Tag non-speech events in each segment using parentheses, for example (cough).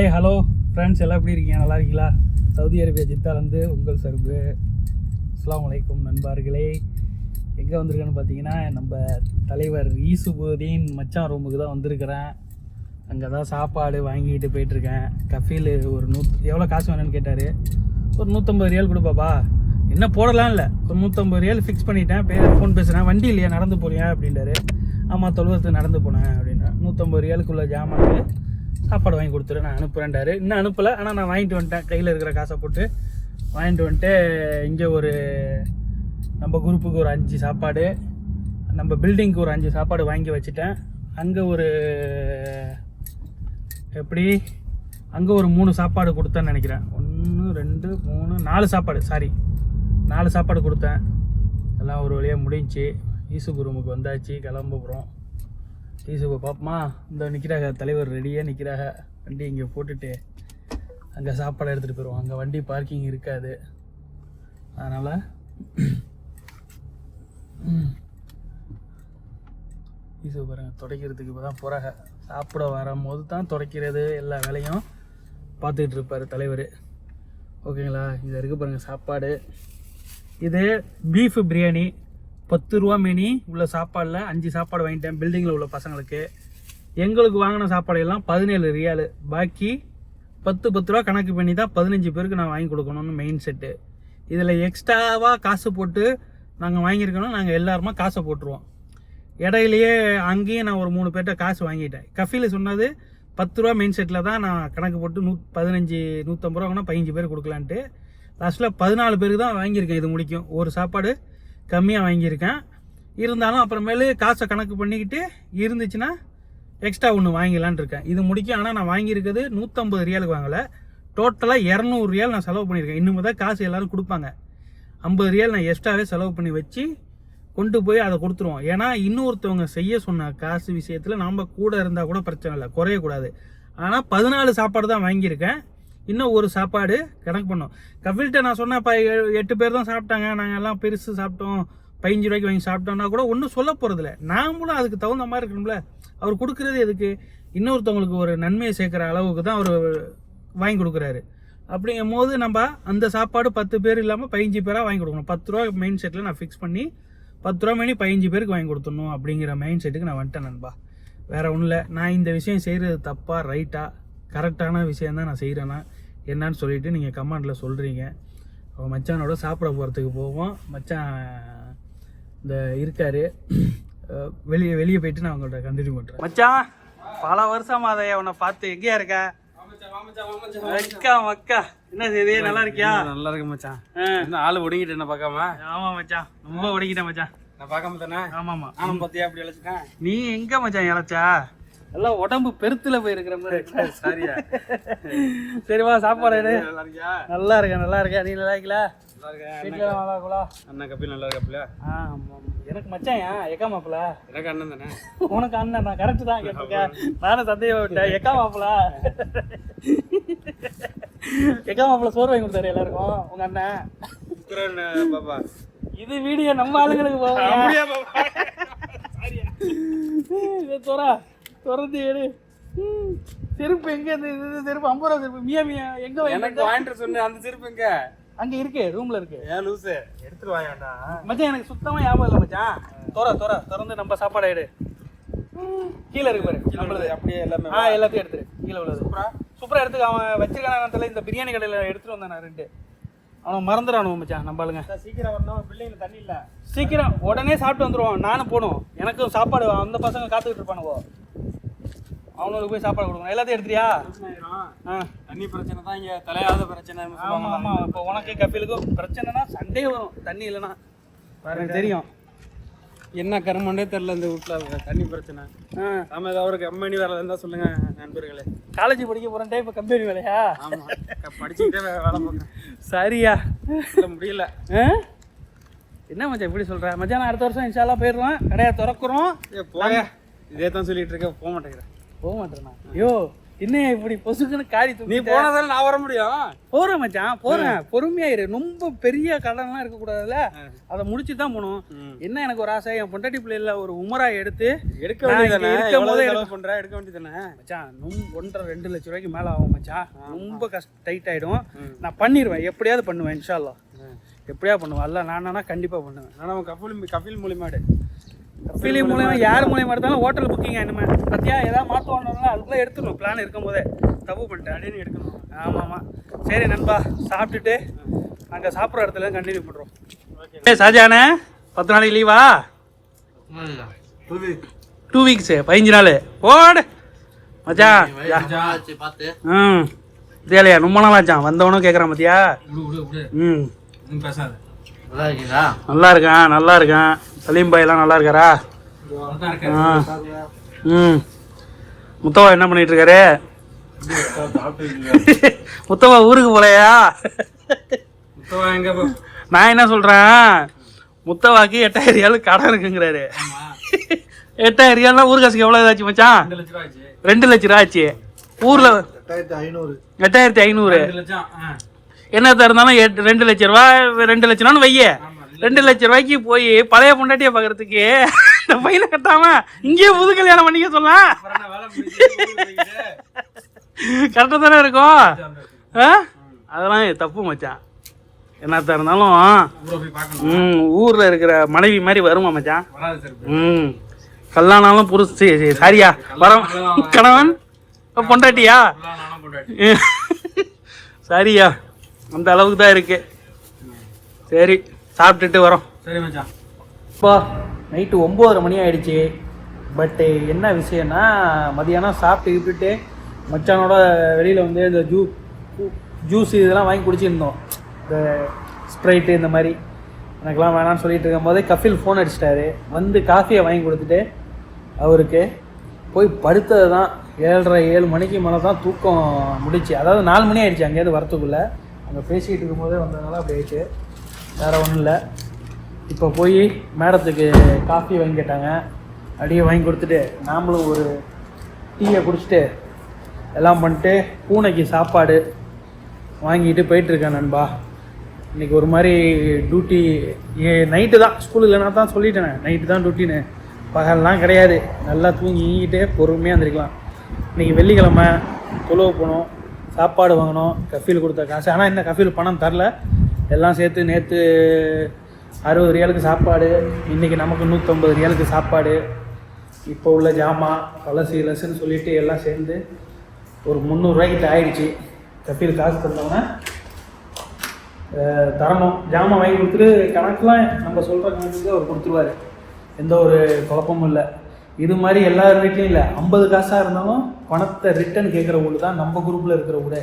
Hi hello friends எல்லாம் எப்படி இருக்கீங்க? நல்லா இருக்கீங்களா? சவுதி அரேபியா ஜித்தாலேருந்து உங்கள் சர்பு அஸ்லாம் அலைக்கும் நண்பர்களே. எங்கே வந்திருக்கேன்னு பார்த்தீங்கன்னா நம்ம தலைவர் ஈசுபுதீன் மச்சான் ரூமுக்கு தான் வந்திருக்கிறேன். அங்கே தான் சாப்பாடு வாங்கிட்டு போயிட்டுருக்கேன். கஃபீல் ஒரு நூத் எவ்வளோ காசு வேணும்னு கேட்டார். ஒரு நூற்றம்பது ரியல் கொடுப்பாப்பா என்ன போடலாம் இல்லை. ஒரு நூற்றம்பது ரியல் ஃபிக்ஸ் பண்ணிட்டேன். பே ஃபோன் பேசுகிறேன் வண்டி இல்லையா நடந்து போறியா? அப்படின்றாரு ஆமாம் தொழுவத்துக்கு நடந்து போனேன் அப்படின்னா நூற்றம்பது ரியலுக்குள்ளே ஜாமானுக்கு சாப்பாடு வாங்கி கொடுத்துரு நான் அனுப்புகிறேன்டாரு இன்னும் அனுப்பலை ஆனால் நான் வாங்கிட்டு வந்துட்டேன். கையில் இருக்கிற காசை போட்டு வாங்கிட்டு வந்துட்டு இங்கே ஒரு நம்ம குரூப்புக்கு ஒரு அஞ்சு சாப்பாடு நம்ம பில்டிங்க்கு ஒரு அஞ்சு சாப்பாடு வாங்கி வச்சுட்டேன். அங்கே ஒரு எப்படி? அங்கே ஒரு மூணு சாப்பாடு கொடுத்தேன்னு நினைக்கிறேன். ஒன்று ரெண்டு மூணு நாலு சாப்பாடு சாரி நாலு சாப்பாடு கொடுத்தேன். எல்லாம் ஒரு வழியாக முடிஞ்சுச்சு ஈசு குரூமுக்கு வந்தாச்சு கிளம்புறோம். போகிறோம் ஈசுபை பார்ப்போமா இந்த நிற்கிறாங்க தலைவர் ரெடியாக நிற்கிறாங்க வண்டி இங்கே போட்டுட்டு அங்கே சாப்பாடு எடுத்துகிட்டு போயிடுவோம் அங்கே வண்டி பார்க்கிங் இருக்காது. அதனால் ஈசு பாருங்க துடைக்கிறதுக்கு இப்போ தான் போகிறாங்க சாப்பிட வரும்போது தான் துடைக்கிறது எல்லா வேலையும் பார்த்துக்கிட்டு இருப்பார் தலைவர். ஓகேங்களா? இது இருக்குது பாருங்கள் சாப்பாடு. இது பீஃப் பிரியாணி. பத்து ரூபா மெனி உள்ள சாப்பாடில் அஞ்சு சாப்பாடு வாங்கிட்டேன் பில்டிங்கில் உள்ள பசங்களுக்கு. எங்களுக்கு வாங்கின சாப்பாடு எல்லாம் பதினேழு ரியாலு. பாக்கி பத்து பத்து ரூபா கணக்கு பண்ணி தான் பதினஞ்சு பேருக்கு நான் வாங்கி கொடுக்கணும்னு மெயின் செட்டு இதில் எக்ஸ்ட்ராவாக காசு போட்டு நாங்கள் வாங்கியிருக்கணும் நாங்கள் எல்லாருமா காசை போட்டுருவோம். இடையிலையே அங்கேயும் நான் ஒரு மூணு பேர்கிட்ட காசு வாங்கிட்டேன். கஃபியில் சொன்னது பத்து ரூபா மெயின் செட்டில் தான் நான் கணக்கு போட்டு நூ பதினஞ்சு நூற்றம்பது ரூபா பதினஞ்சு பேர் கொடுக்கலான்ட்டு. லாஸ்ட்டில் பதினாலு பேருக்கு தான் வாங்கியிருக்கேன் இது முடிக்கும். ஒரு சாப்பாடு கம்மியாக வாங்கியிருக்கேன். இருந்தாலும் அப்புறமேலு காசை கணக்கு பண்ணிக்கிட்டு இருந்துச்சுன்னா எக்ஸ்ட்ரா ஒன்று வாங்கிக்கலான்னு இருக்கேன். இது முடிக்கும். ஆனால் நான் வாங்கியிருக்கிறது நூற்றம்பது ரியாலுக்கு வாங்கலை. டோட்டலாக இரநூறு ரியால் நான் செலவு பண்ணியிருக்கேன். இன்னும் தான் காசு எல்லோரும் கொடுப்பாங்க. ஐம்பது ரியால் நான் எக்ஸ்ட்ராவே செலவு பண்ணி வச்சு கொண்டு போய் அதை கொடுத்துருவோம். ஏன்னா இன்னொருத்தவங்க செய்ய சொன்ன காசு விஷயத்தில் நாம் கூட இருந்தால் கூட பிரச்சனை இல்லை. குறையக்கூடாது. ஆனால் பதினாலு சாப்பாடு தான் வாங்கியிருக்கேன். இன்னும் ஒரு சாப்பாடு கணக்கு பண்ணோம். கபில்கிட்ட நான் சொன்னேன் இப்போ எட்டு பேர் தான் சாப்பிட்டாங்க. நாங்கள் எல்லாம் பெருசு சாப்பிட்டோம். பதினஞ்சு ரூபாய்க்கு வாங்கி சாப்பிட்டோம்னா கூட ஒன்றும் சொல்ல போகிறதில்ல நாமளும் அதுக்கு தகுந்த மாதிரி இருக்கணும்ல. அவர் கொடுக்குறது எதுக்கு? இன்னொருத்தவங்களுக்கு ஒரு நன்மையை சேர்க்குற அளவுக்கு தான் அவர் வாங்கி கொடுக்குறாரு. அப்படிங்கும் போது நம்ம அந்த சாப்பாடு பத்து பேர் இல்லாமல் பதினஞ்சு பேராக வாங்கி கொடுக்கணும். பத்து ரூபா மெயின் செட்டில் நான் ஃபிக்ஸ் பண்ணி பத்து ரூபா மணி பதினஞ்சு பேருக்கு வாங்கி கொடுத்துடணும் அப்படிங்கிற மைண்ட் செட்டுக்கு நான் வந்துட்டேன் நண்பா. வேற ஒன்றும் இல்லை. நான் இந்த விஷயம் செய்கிறது தப்பாக ரைட்டாக கரெக்டான விஷயம் தான் நான் செய்கிறேன்னா என்னன்னு சொல்லிட்டு நீங்கள் கமெண்டில் சொல்கிறீங்க அவன் மச்சானோட சாப்பிட போகிறதுக்கு போவோம். மச்சான் இந்த இருக்காரு. வெளியே வெளியே போயிட்டு நான் அவங்கள்ட்ட கண்டினியூ பண்ணுறேன் மச்சான் பல வருஷம் அதைய உன்னை பார்த்து. எங்கேயா இருக்க? அக்கா மக்கா. என்ன செய்தி? நல்லா இருக்கியா? நல்லா இருக்கு மச்சான். என்ன ஆளு ஒடுங்கிட்டு என்ன பார்க்காம? ஆமா மச்சான். ரொம்ப ஒடிக்கிட்டேன் மச்சான். நான் பார்க்காம தானே? ஆமாமா நானும் பார்த்தியா? அப்படி அழைச்சிட்டேன் நீ எங்க மச்சான் இழைச்சா? எல்லாம் உடம்பு பெருத்துல போயிருக்கிற மாதிரி. (laughs) சரியா. சரி வா சாப்பாடு. நல்லா இருக்கேன் நல்லா இருக்கேன். நீ நல்லா இருக்கல இருக்கேன். வீட்டுல நல்லா இருக்கலாம் அண்ணன் கபில் நல்லா இருக்காப்புல ஆ. எனக்கு மச்சான் எக்கா மாப்பிள? எனக்கு அண்ணன் தானே? உனக்கு அண்ணன் நான் கரெக்ட் தான் கேட்டிருக்கேன் நானும் சந்தேகம் விட்டேன். எக்கா மாப்பிள? எக்கா மாப்பிள சோறு வாங்கி கொடுத்தாரு எல்லாருக்கும். உங்க அண்ணன். பாப்பா. இது வீடியோ நம்ம ஆளுங்களுக்கு போகும் தொறா. திறந்து எடு. செருப்பு எங்க செருப்பு? ஐம்பது ரூபா செருப்பு. மியா மியா எங்க எனக்கு வாங்கிட்டு சொன்ன அந்த செருப்பு எங்க? அங்க இருக்கு ரூம்ல இருக்கு. ஏன் லூசு? எடுத்துட்டு வாங்கடா மச்சான் எனக்கு சுத்தமா ஞாபகம் இல்லை மச்சான். தொற தொற. திறந்து நம்ம சாப்பாடு ம். கீழே இருக்கு பாரு நம்மளது. அப்படியே எல்லாமே ஆ எல்லாத்தையும் எடுத்துரு. கீழே உள்ளது. சூப்பரா? சூப்பரா எடுத்துக்க. அவன் வச்சிருக்கான இந்த பிரியாணி கடையில எடுத்துட்டு வந்தான் நான் ரெண்டு. அவன் மறந்துடானு மச்சான் நம்பாளுங்க சீக்கிரம் வரணும். பிள்ளைங்க தண்ணி இல்ல. சீக்கிரம். உடனே சாப்பிட்டு வந்துருவான் நானும் போகணும். எனக்கும் சாப்பாடு அந்த பசங்க காத்துக்கிட்டு இருப்பானுவோ. அவனுக்கு போய் சாப்பாடு கொடுக்கணும். எல்லாத்தையும் எடுத்துறியா தண்ணி பிரச்சனை தான் இங்க தலையாத பிரச்சனை ஆமா ஆமா. இப்போ உனக்கு கபிலுக்கும் பிரச்சனைனா சண்டே வரும். தண்ணி இல்லைன்னா. எனக்கு தெரியும். என்ன கருமண்டே தெரியல இந்த வீட்டுல தண்ணி பிரச்சனை. ஆ. நாம ஏதாவது ஒரு கம்பெனி வேலை இருந்தா சொல்லுங்க நண்பர்களே. காலேஜ் படிக்க போறேன். இப்போ கம்பெனி வேலையா? ஆமா. க- படிச்சுக்கிட்டே வேலை பார்க்கறேன் சரியா? இல்ல முடியல? என்ன மச்சான் இப்படி சொல்ற? மச்சான் நான் அடுத்த வருஷம் இன்ஷால்லா போயிடுறோம். கடையை திறக்கிறோம். போய. இதே தான் சொல்லிட்டு இருக்க போக மாட்டேங்கிறேன் போக மாட்டேறேண்ணா ஐயோ என்ன இப்படி பொசுக்குன்னு காரி நீ தூக்கி போனதால நான் வர முடியும். போறேன் மச்சான் போறேன். பொறுமையா இரு. ரொம்ப பெரிய கடன்லாம் இருக்க கூடாதுல்ல அதை முடிச்சு தான் போகணும். என்ன எனக்கு ஒரு ஆசை? என் பொண்டாட்டி பிள்ளைல ஒரு உமராய் எடுத்து எடுக்க வேண்டியதானே எவ்வளவு போதே செலவு பண்ற? எடுக்க வேண்டியதானே மச்சான் ரொம்ப ஒன்றரை ரெண்டு லட்ச ரூபாய்க்கு மேல ஆகும் மச்சான். ரொம்ப கஷ்ட டைட் ஆயிடும். நான் பண்ணிடுவேன் எப்படியாவது பண்ணுவேன் இன்ஷால்லா எப்படியா பண்ணுவேன்? அல்ல நானா கண்டிப்பா பண்ணுவேன். ஆனா கபில் கபில் மூலியமாடு ஃபீலிங் மூலியமா யார் மூலியமா எடுத்தாலும் ஹோட்டல் புக்கிங் இனிமே. பத்தியா? ஏதாவது மாற்றுவாங்கன்னா அதுக்குள்ள எடுத்துடணும். பிளான் இருக்கும் போதே தப்பு பண்ணிட்டேன். அப்படின்னு எடுக்கணும். ஆமாம். ஆமாம் சரி நண்பா சாப்பிட்டுட்டு அங்கே சாப்பிட்ற இடத்துல கண்டினியூ பண்ணுறோம் ஓகே ஏ ஷாஜானே பத்து நாளைக்கு லீவா டூ வீக்ஸு பதினஞ்சு நாள். ஓடு. மச்சான் ம். தேலையா ரொம்ப நாள் ஆச்சான். வந்தவனும் கேட்குறான் மத்தியா ம். பேசாத. நல்லா இருக்கான் நல்லா இருக்கான் சலீம் பாய்லாம் நல்லா இருக்காரா ஆ. ம். முத்தவா என்ன பண்ணிட்டு இருக்காரு முத்தவா ஊருக்கு போலையா? முத்தவா எங்க போ நான் என்ன சொல்றேன்? முத்தவாக்கு எட்டாயிரம் ரியால் கடன் இருக்குங்கிறாரு. எட்டாயிரம் ரியால்னா ஊர் காசுக்கு எவ்வளோ ஆச்சு மச்சான்? ரெண்டு லட்ச ரூபா ஆச்சு. ஊர்ல எட்டாயிரத்தி ஐநூறு. ரெண்டு லட்சம் ஆ. என்னத்த இருந்தாலும் எட்டு- ரெண்டு லட்ச ரூபா ரெண்டு லட்ச ரூபான்னு வைய. ரெண்டு லட்ச ரூபாய்க்கு போய் பழைய பொண்டாட்டியை பார்க்கறதுக்கு இந்த பையனை கட்டாம இங்கேயே புது கல்யாணம் பண்ணிக்க சொல்லலாம்? கரெக்டாக தானே இருக்கும்? அதெல்லாம் தப்பு மச்சான். என்னத்த இருந்தாலும் ம் ஊர்ல இருக்கிற மனைவி மாதிரி வருமா மச்சான்? ம். கல்லானாலும் புருஷ சரி, சரி, சாரியா. வர கணவன்? பொண்டாட்டியா? சரியா. அந்த அளவுக்கு தான் இருக்கு. சரி சாப்பிட்டுட்டு வரோம். சரி மச்சான். இப்போ நைட்டு ஒம்போதரை மணி ஆயிடுச்சு. பட்டு என்ன விஷயம்னா மதியானம் சாப்பிட்டு கிப்பிட்டு மச்சானோட வெளியில் வந்து இந்த ஜூ ஜூஸ் இதெல்லாம் வாங்கி குடிச்சிருந்தோம். இந்த ஸ்ப்ரைட்டு இந்த மாதிரி. எனக்கெல்லாம் வேணாம்னு சொல்லிட்டு இருக்கும்போதே கஃபில் ஃபோன் அடிச்சிட்டாரு. வந்து காஃபியை வாங்கி கொடுத்துட்டு அவருக்கு போய் படுத்தது தான் ஏழரை ஏழு மணிக்கு மேலே தான் தூக்கம் முடிச்சு. அதாவது நாலு மணி ஆயிடுச்சு அங்கேயிருந்து வரத்துக்குள்ளே. அங்கே பேசிக்கிட்டு இருக்கும்போதே வந்ததுனால அப்படி ஆயிடுச்சு. வேறு ஒன்றும் இல்லை. இப்போ போய் மேடத்துக்கு காஃபி வாங்கி கேட்டாங்க. அப்படியே வாங்கி கொடுத்துட்டு நாமளும் ஒரு டீயை குடிச்சிட்டு எல்லாம் பண்ணிட்டு பூனைக்கு சாப்பாடு வாங்கிட்டு போயிட்டுருக்கேன் நண்பா. இன்றைக்கி ஒரு மாதிரி டியூட்டி நைட்டு தான். ஸ்கூல் இல்லைனா தான் சொல்லிட்டேனே நைட்டு தான் டியூட்டின்னு பகல்லாம் கிடையாது. நல்லா தூங்கிக்கிட்டே பொறுமையாக இருந்திருக்கலாம் இன்றைக்கி வெள்ளிக்கிழமை தொழுவ போனோம் சாப்பாடு வாங்கினோம் கஃபீல் கொடுத்த காசு. ஆனால் என்ன கஃபீல் பணம் தரல. எல்லாம் சேர்த்து நேற்று அறுபது ரியாலுக்கு சாப்பாடு இன்றைக்கி நமக்கு நூற்றம்பது ரியாலுக்கு சாப்பாடு. இப்போ உள்ள ஜாமான் பழசு இலசுன்னு சொல்லிட்டு எல்லாம் சேர்ந்து ஒரு முந்நூறுரூவாய்க்கிட்ட ஆயிடுச்சு. கஃபீல் காசு தந்தவொன்னே தரணும். ஜாமான் வாங்கி கொடுத்துட்டு கணக்கெலாம் நம்ம சொல்கிற கணக்கு அவர் கொடுத்துருவாரு. எந்த ஒரு குழப்பமும் இல்லை. இது மாதிரி எல்லார் வீட்லேயும் இல்லை. ஐம்பது காசாக இருந்தாலும் பணத்தை ரிட்டர்ன் கேட்குற வீடு தான் நம்ம குரூப்பில் இருக்கிற வீடு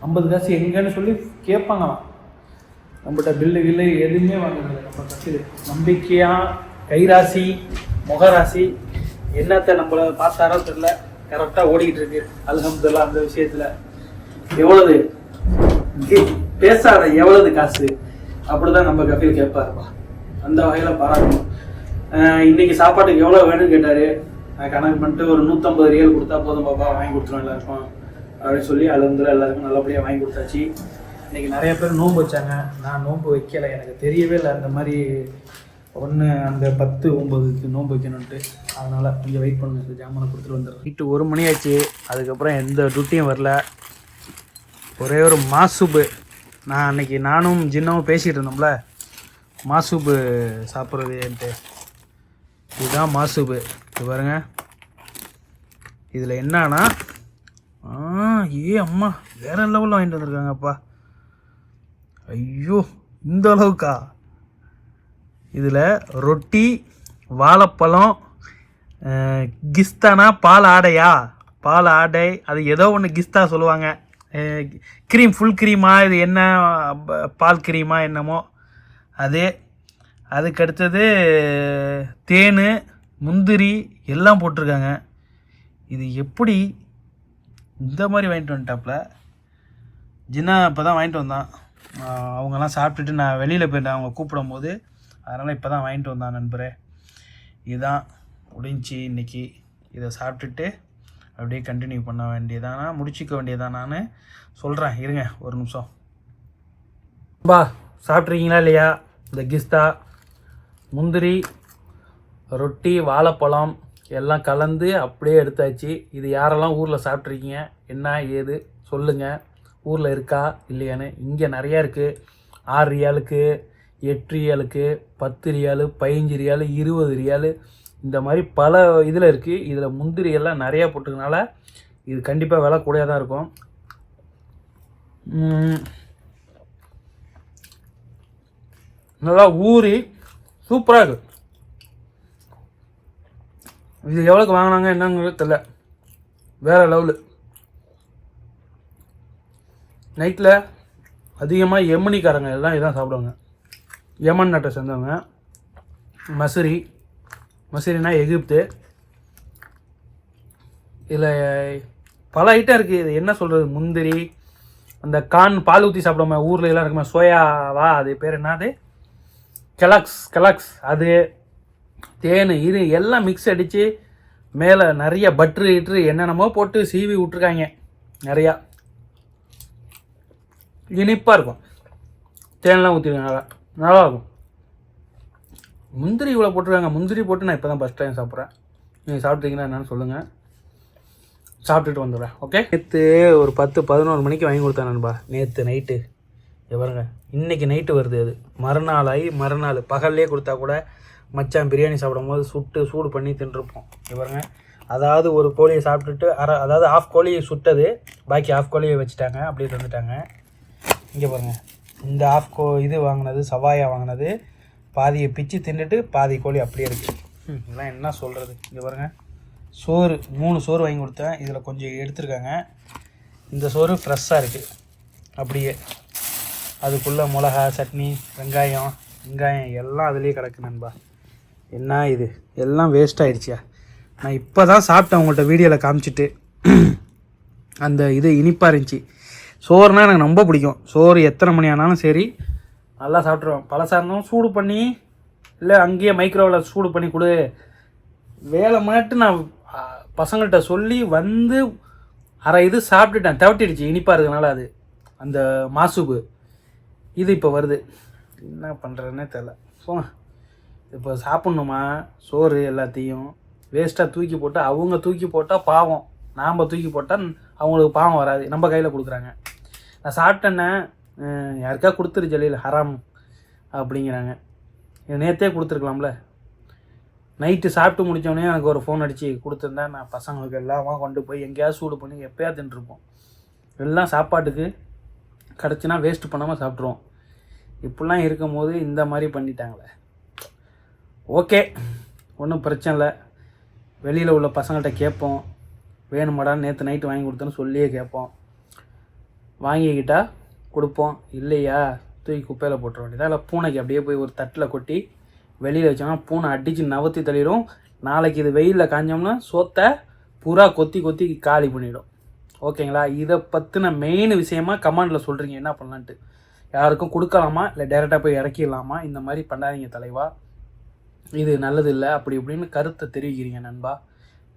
ஐம்பது காசு எங்கன்னு சொல்லி கேட்பாங்களாம் நம்மகிட்ட பில்லு கில்லு எதுவுமே வாங்குறது நம்ம கட்சியில் நம்பிக்கையாக கைராசி முகராசி என்னத்தை நம்மளை பார்த்தாரோ தெரியல. கரெக்டாக ஓடிக்கிட்டு இருக்கு. அலகம்துல்லா அந்த விஷயத்தில். எவ்வளவு? கே- பேசாத எவ்வளவு காசு? அப்படிதான் நம்ம கபில் கேட்பாருப்பா. அந்த வகையில் பாராட்டணும். இன்னைக்கு சாப்பாட்டுக்கு எவ்வளோ வேணும்னு கேட்டார். கணக்கு பண்ணிட்டு ஒரு நூற்றம்பது ரியல் கொடுத்தா போதும் பாப்பா வாங்கி கொடுத்துருவோம் எல்லாருக்கும் அப்படின்னு சொல்லி அழுந்துல எல்லாருக்கும் நல்லபடியாக வாங்கி கொடுத்தாச்சு. இன்னைக்கு நிறைய பேர் நோன்பு வச்சாங்க. நான் நோன்பு வைக்கலை எனக்கு தெரியவே இல்லை. அந்த மாதிரி ஒன்று அந்த பத்து ஒம்பதுக்கு நோன்பு வைக்கணுன்ட்டு அதனால் கொஞ்சம் வெயிட் பண்ணுங்க இந்த ஜாமானை கொடுத்துட்டு வந்துடுறேன். நைட்டு ஒரு மணி ஆச்சு அதுக்கப்புறம் எந்த டியூட்டியும் வரல. ஒரே ஒரு மாசுபு. நான் அன்னைக்கு நானும் ஜின்னாவும் பேசிகிட்டு இருந்தோம்ல. மாசுபு சாப்பிட்றதுன்ட்டு இதுதான் மாசுபு இது பாருங்க. இதில் என்னன்னா ஆ ஏ அம்மா வேற லெவலில் வாங்கிட்டு வந்திருக்காங்கப்பா. ஐயோ இந்த அளவுக்கா? இதில் ரொட்டி வாழைப்பழம் கிஸ்தானா பால் ஆடையா? பால் ஆடை அது ஏதோ ஒன்று கிஸ்தா சொல்லுவாங்க. க்ரீம் ஃபுல் க்ரீமா இது என்ன பால் க்ரீமா என்னமோ? அது அதுக்கடுத்தது தேன் முந்திரி எல்லாம் போட்டிருக்காங்க. இது எப்படி இந்த மாதிரி வாங்கிட்டு வந்துட்டாப்புல? ஜின்னா இப்போ தான் வாங்கிட்டு வந்தான். அவங்கெல்லாம் சாப்பிட்டுட்டு நான் வெளியில் போயிட்டேன். அவங்க கூப்பிடும் போது அதனால் இப்போ தான் வாங்கிட்டு வந்தான் நண்பரே. இதுதான் முடிஞ்சி இன்றைக்கி இதை சாப்பிட்டுட்டு அப்படியே கண்டினியூ பண்ண வேண்டியதானா முடிச்சிக்க வேண்டியதானான்னு சொல்கிறேன் இருங்க ஒரு நிமிஷம். பா சாப்பிட்ருக்கீங்களா இல்லையா? இந்த கிஸ்தா முந்திரி ரொட்டி வாழைப்பழம் எல்லாம் கலந்து அப்படியே எடுத்தாச்சு. இது யாரெல்லாம் ஊரில் சாப்பிட்ருக்கீங்க என்ன ஏது? சொல்லுங்கள் ஊரில் இருக்கா? இல்லையான்னு. இங்கே நிறையா இருக்குது ஆறு ரியாலுக்கு எட்டு ரியாலுக்கு பத்து ரியாலு பதினஞ்சு ரியாலு இருபது ரியாலு. இந்த மாதிரி பல இதில் இருக்குது இதில் முந்திரி எல்லாம் நிறையா போட்டுக்கனால இது கண்டிப்பாக விலை கூடையாக தான் இருக்கும். நல்லா ஊறி சூப்பராக இருக்குது இது எவ்வளோக்கு வாங்கினாங்க என்னங்கிறது தெரில வேறு லெவலு. நைட்டில் அதிகமாக எம்மனிக்காரங்க எல்லாம் இதான் சாப்பிடுவாங்க. யமன் நாட்டை சேர்ந்தவங்க. மசூரி. மசூரினா எகிப்து. இதில் பல ஐட்டம் இருக்குது இது என்ன சொல்கிறது முந்திரி அந்த கான் பால் ஊற்றி சாப்பிடுவோமே ஊரில் எல்லாம் இருக்குமே சோயாவா அது பேர் என்னது? கெலாக்ஸ் கெலக்ஸ் அது தேன் இது எல்லாம் மிக்ஸ் அடித்து மேலே நிறைய பட்ரு இட்ரு என்னென்னமோ போட்டு சீவி விட்ருக்காங்க நிறையா. இனிப்பாக இருக்கும். தேன்லாம் ஊற்றிருக்காங்க நல்லா. நல்லா இருக்கும். முந்திரி இவ்வளோ போட்டிருக்காங்க. முந்திரி போட்டு நான் இப்போ தான் ஃபஸ்ட் டைம் சாப்பிட்றேன். நீங்கள் சாப்பிட்றீங்கன்னா என்னென்னு சொல்லுங்கள் சாப்பிட்டுட்டு வந்துடுறேன் ஓகே நேற்று ஒரு பத்து பதினோரு மணிக்கு வாங்கி கொடுத்தேன் நண்பா. நேற்று நைட்டு எவருங்க இன்னைக்கு நைட்டு வருது அது. மறுநாள் ஆகி மறுநாள் பகல்லே கொடுத்தா கூட மச்சான் பிரியாணி சாப்பிடும் போது சுட்டு சூடு பண்ணி தின்றுப்போம். பாருங்க. அதாவது ஒரு கோழியை சாப்பிட்டுட்டு அரை அதாவது ஆஃப் கோழியை சுட்டது பாக்கி ஆஃப் கோழியை வச்சுட்டாங்க அப்படியே தந்துட்டாங்க. இங்கே பாருங்க. இந்த ஆஃப் கோ இது வாங்கினது சவாயா வாங்கினது பாதியை பிச்சு தின்னுட்டு பாதி கோழி அப்படியே இருக்குது இதெல்லாம் என்ன சொல்கிறது இங்கே பாருங்க. சோறு மூணு சோறு வாங்கி கொடுத்தேன். இதில் கொஞ்சம் எடுத்துருக்காங்க. இந்த சோறு ஃப்ரெஷ்ஷாக இருக்குது அப்படியே. அதுக்குள்ளே மிளகா சட்னி வெங்காயம் வெங்காயம் எல்லாம் அதுலேயே கிடக்கு நண்பா. என்ன இது? எல்லாம் வேஸ்ட் ஆகிடுச்சியா நான் இப்போ தான் சாப்பிட்டேன் உங்கள்கிட்ட வீடியோவில் காமிச்சிட்டு. அந்த இது இனிப்பாக இருந்துச்சு. சோறுனா எனக்கு ரொம்ப பிடிக்கும். சோறு எத்தனை மணி ஆனாலும் சரி நல்லா சாப்பிட்ருவேன் பழசாரணும் சூடு பண்ணி இல்லை அங்கேயே மைக்ரோவில் சூடு பண்ணி கொடு. வேலை மாட்டு நான் பசங்கள்கிட்ட சொல்லி வந்து அரை இது சாப்பிட்டுட்டேன். தவட்டிடுச்சு. இனிப்பாக இருக்கிறதுனால அது. அந்த மாசுபு. இது இப்போ வருது. என்ன பண்ணுறதுனே தெரில. போங்க இப்போ சாப்பிட்ணுமா? சோறு எல்லாத்தையும் வேஸ்ட்டாக தூக்கி போட்டால் அவங்க தூக்கி போட்டால் பாவம். நாம் தூக்கி போட்டால் அவங்களுக்கு பாவம் வராது. நம்ம கையில் கொடுக்குறாங்க. நான் சாப்பிட்டேன்னே யாருக்கா கொடுத்துரு ஜலீல் ஹராம் அப்படிங்கிறாங்க. நேற்றே கொடுத்துருக்கலாம்ல. நைட்டு சாப்பிட்டு முடித்தோடனே எனக்கு ஒரு ஃபோன் அடித்து கொடுத்துருந்தா நான் பசங்களுக்கு எல்லாமா கொண்டு போய் எங்கேயாவது சூடு பண்ணி எப்போயா தின்றுருப்போம் எல்லாம் சாப்பாட்டுக்கு கிடச்சினா வேஸ்ட் பண்ணாமல் சாப்பிட்ருவோம் இப்படிலாம் இருக்கும்போது இந்த மாதிரி பண்ணிட்டாங்களே. ஓகே ஒன்றும் பிரச்சனை இல்லை. வெளியில் உள்ள பசங்கள்கிட்ட கேட்போம். வேணுமாடா நேற்று நைட்டு வாங்கி கொடுத்தேன்னு சொல்லியே கேட்போம். வாங்கிக்கிட்டா கொடுப்போம். இல்லையா? தூக்கி குப்பையில் போட்டுற வேண்டியதா? இல்லை பூனைக்கு அப்படியே போய் ஒரு தட்டில் கொட்டி வெளியில் வச்சோம்னா பூனை அடித்து நவத்தி தள்ளிடும். நாளைக்கு இது வெயிலில் காஞ்சோம்னா சோத்தை புறா கொத்தி கொத்தி காலி பண்ணிடும். ஓகேங்களா? இதை பற்றின மெயின் விஷயமா கமாண்டில் சொல்கிறீங்க என்ன பண்ணலான்ட்டு. யாருக்கும் கொடுக்கலாமா? இல்லை டேரெக்டாக போய் இறக்கிடலாமா? இந்த மாதிரி பண்ணாதீங்க தலைவா. இது நல்லது இல்லை. அப்படி இப்படின்னு கருத்தை தெரிவிக்கிறீங்க நண்பா.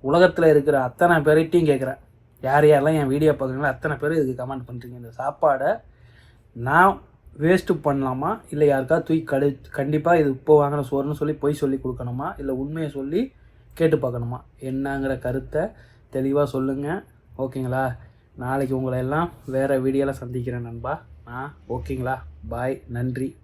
உலகத்தில் இருக்கிற அத்தனை பேர்கிட்டையும் கேட்குறேன் யார் யாரெல்லாம் என் வீடியோ பார்க்குறீங்களோ அத்தனை பேர் இதுக்கு கமெண்ட் பண்ணுறீங்க இந்த சாப்பாடை நான் வேஸ்ட்டு பண்ணலாமா? இல்லை யாருக்காவது தூக்கி கடு கண்டிப்பாக இது இப்போ வாங்கின சோறுன்னு சொல்லி பொய் சொல்லி கொடுக்கணுமா? இல்லை உண்மையை சொல்லி கேட்டு பார்க்கணுமா? என்னங்கிற கருத்தை தெளிவாக சொல்லுங்கள் ஓகேங்களா? நாளைக்கு உங்களை எல்லாம் வேறு வீடியோவில் சந்திக்கிறேன் நண்பா. ஆ ஓகேங்களா? பாய் நன்றி.